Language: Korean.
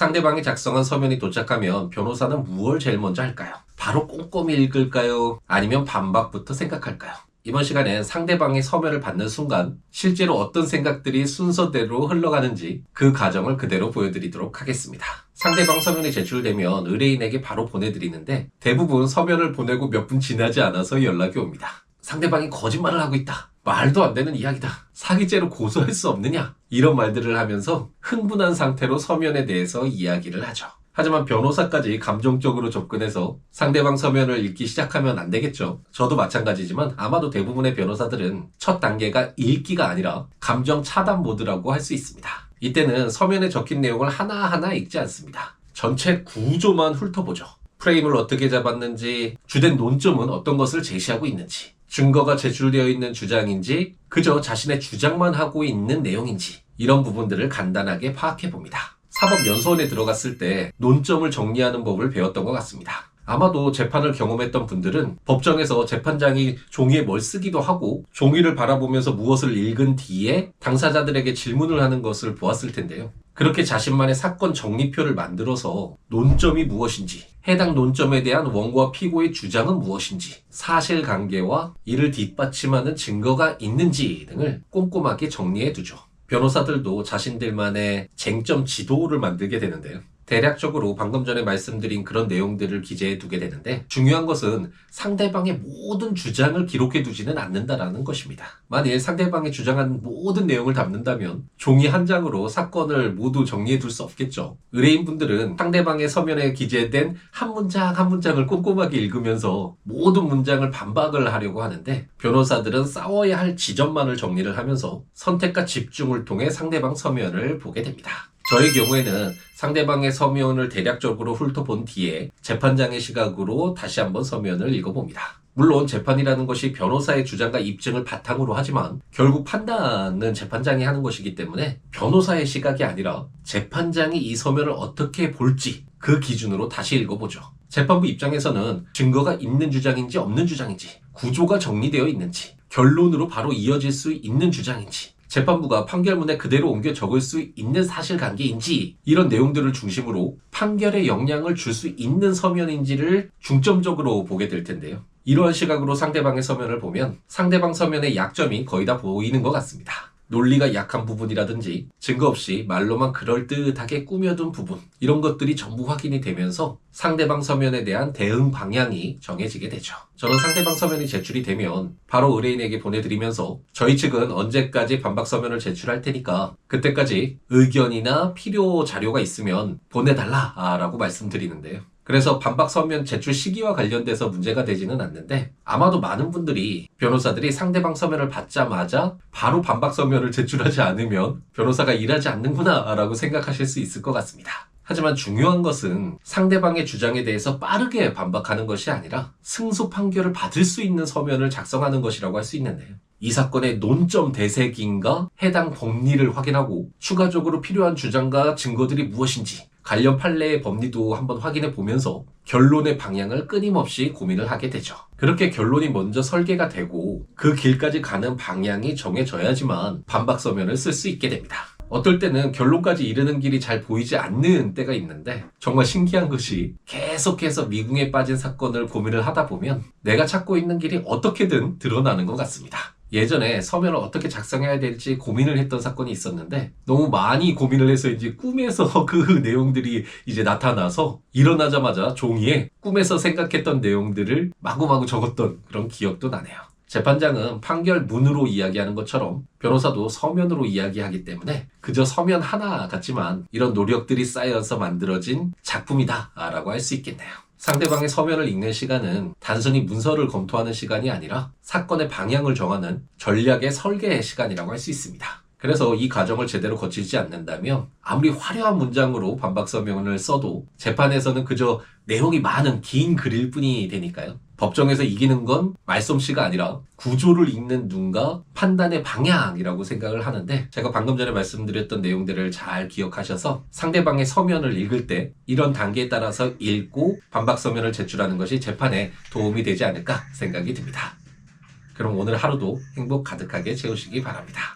상대방이 작성한 서면이 도착하면 변호사는 무엇을 제일 먼저 할까요? 바로 꼼꼼히 읽을까요? 아니면 반박부터 생각할까요? 이번 시간엔 상대방의 서면을 받는 순간 실제로 어떤 생각들이 순서대로 흘러가는지 그 과정을 그대로 보여드리도록 하겠습니다. 상대방 서면이 제출되면 의뢰인에게 바로 보내드리는데 대부분 서면을 보내고 몇 분 지나지 않아서 연락이 옵니다. 상대방이 거짓말을 하고 있다. 말도 안 되는 이야기다. 사기죄로 고소할 수 없느냐? 이런 말들을 하면서 흥분한 상태로 서면에 대해서 이야기를 하죠. 하지만 변호사까지 감정적으로 접근해서 상대방 서면을 읽기 시작하면 안 되겠죠. 저도 마찬가지지만 아마도 대부분의 변호사들은 첫 단계가 읽기가 아니라 감정 차단 모드라고 할 수 있습니다. 이때는 서면에 적힌 내용을 하나하나 읽지 않습니다. 전체 구조만 훑어보죠. 프레임을 어떻게 잡았는지, 주된 논점은 어떤 것을 제시하고 있는지, 증거가 제출되어 있는 주장인지, 그저 자신의 주장만 하고 있는 내용인지, 이런 부분들을 간단하게 파악해 봅니다. 사법연수원에 들어갔을 때 논점을 정리하는 법을 배웠던 것 같습니다. 아마도 재판을 경험했던 분들은 법정에서 재판장이 종이에 뭘 쓰기도 하고 종이를 바라보면서 무엇을 읽은 뒤에 당사자들에게 질문을 하는 것을 보았을 텐데요. 그렇게 자신만의 사건 정리표를 만들어서 논점이 무엇인지, 해당 논점에 대한 원고와 피고의 주장은 무엇인지, 사실관계와 이를 뒷받침하는 증거가 있는지 등을 꼼꼼하게 정리해 두죠. 변호사들도 자신들만의 쟁점 지도를 만들게 되는데요. 대략적으로 방금 전에 말씀드린 그런 내용들을 기재해 두게 되는데 중요한 것은 상대방의 모든 주장을 기록해 두지는 않는다라는 것입니다. 만일 상대방이 주장한 모든 내용을 담는다면 종이 한 장으로 사건을 모두 정리해 둘 수 없겠죠. 의뢰인분들은 상대방의 서면에 기재된 한 문장 한 문장을 꼼꼼하게 읽으면서 모든 문장을 반박을 하려고 하는데 변호사들은 싸워야 할 지점만을 정리를 하면서 선택과 집중을 통해 상대방 서면을 보게 됩니다. 저의 경우에는 상대방의 서면을 대략적으로 훑어본 뒤에 재판장의 시각으로 다시 한번 서면을 읽어봅니다. 물론 재판이라는 것이 변호사의 주장과 입증을 바탕으로 하지만 결국 판단은 재판장이 하는 것이기 때문에 변호사의 시각이 아니라 재판장이 이 서면을 어떻게 볼지 그 기준으로 다시 읽어보죠. 재판부 입장에서는 증거가 있는 주장인지 없는 주장인지 구조가 정리되어 있는지 결론으로 바로 이어질 수 있는 주장인지 재판부가 판결문에 그대로 옮겨 적을 수 있는 사실관계인지 이런 내용들을 중심으로 판결에 영향을 줄 수 있는 서면인지를 중점적으로 보게 될 텐데요. 이러한 시각으로 상대방의 서면을 보면 상대방 서면의 약점이 거의 다 보이는 것 같습니다. 논리가 약한 부분이라든지 증거 없이 말로만 그럴듯하게 꾸며둔 부분 이런 것들이 전부 확인이 되면서 상대방 서면에 대한 대응 방향이 정해지게 되죠. 저는 상대방 서면이 제출이 되면 바로 의뢰인에게 보내드리면서 저희 측은 언제까지 반박 서면을 제출할 테니까 그때까지 의견이나 필요 자료가 있으면 보내달라라고 말씀드리는데요. 그래서 반박 서면 제출 시기와 관련돼서 문제가 되지는 않는데 아마도 많은 분들이 변호사들이 상대방 서면을 받자마자 바로 반박 서면을 제출하지 않으면 변호사가 일하지 않는구나 라고 생각하실 수 있을 것 같습니다. 하지만 중요한 것은 상대방의 주장에 대해서 빠르게 반박하는 것이 아니라 승소 판결을 받을 수 있는 서면을 작성하는 것이라고 할 수 있는데요. 이 사건의 논점 대세기인가 해당 법리를 확인하고 추가적으로 필요한 주장과 증거들이 무엇인지 관련 판례의 법리도 한번 확인해 보면서 결론의 방향을 끊임없이 고민을 하게 되죠. 그렇게 결론이 먼저 설계가 되고 그 길까지 가는 방향이 정해져야지만 반박 서면을 쓸 수 있게 됩니다. 어떨 때는 결론까지 이르는 길이 잘 보이지 않는 때가 있는데 정말 신기한 것이 계속해서 미궁에 빠진 사건을 고민을 하다 보면 내가 찾고 있는 길이 어떻게든 드러나는 것 같습니다. 예전에 서면을 어떻게 작성해야 될지 고민을 했던 사건이 있었는데 너무 많이 고민을 해서인지 꿈에서 그 내용들이 이제 나타나서 일어나자마자 종이에 꿈에서 생각했던 내용들을 마구마구 적었던 그런 기억도 나네요. 재판장은 판결 문으로 이야기하는 것처럼 변호사도 서면으로 이야기하기 때문에 그저 서면 하나 같지만 이런 노력들이 쌓여서 만들어진 작품이다라고 할 수 있겠네요. 상대방의 서면을 읽는 시간은 단순히 문서를 검토하는 시간이 아니라 사건의 방향을 정하는 전략의 설계 시간이라고 할 수 있습니다. 그래서 이 과정을 제대로 거치지 않는다면 아무리 화려한 문장으로 반박 서면을 써도 재판에서는 그저 내용이 많은 긴 글일 뿐이 되니까요. 법정에서 이기는 건 말솜씨가 아니라 구조를 읽는 눈과 판단의 방향이라고 생각을 하는데 제가 방금 전에 말씀드렸던 내용들을 잘 기억하셔서 상대방의 서면을 읽을 때 이런 단계에 따라서 읽고 반박 서면을 제출하는 것이 재판에 도움이 되지 않을까 생각이 듭니다. 그럼 오늘 하루도 행복 가득하게 채우시기 바랍니다.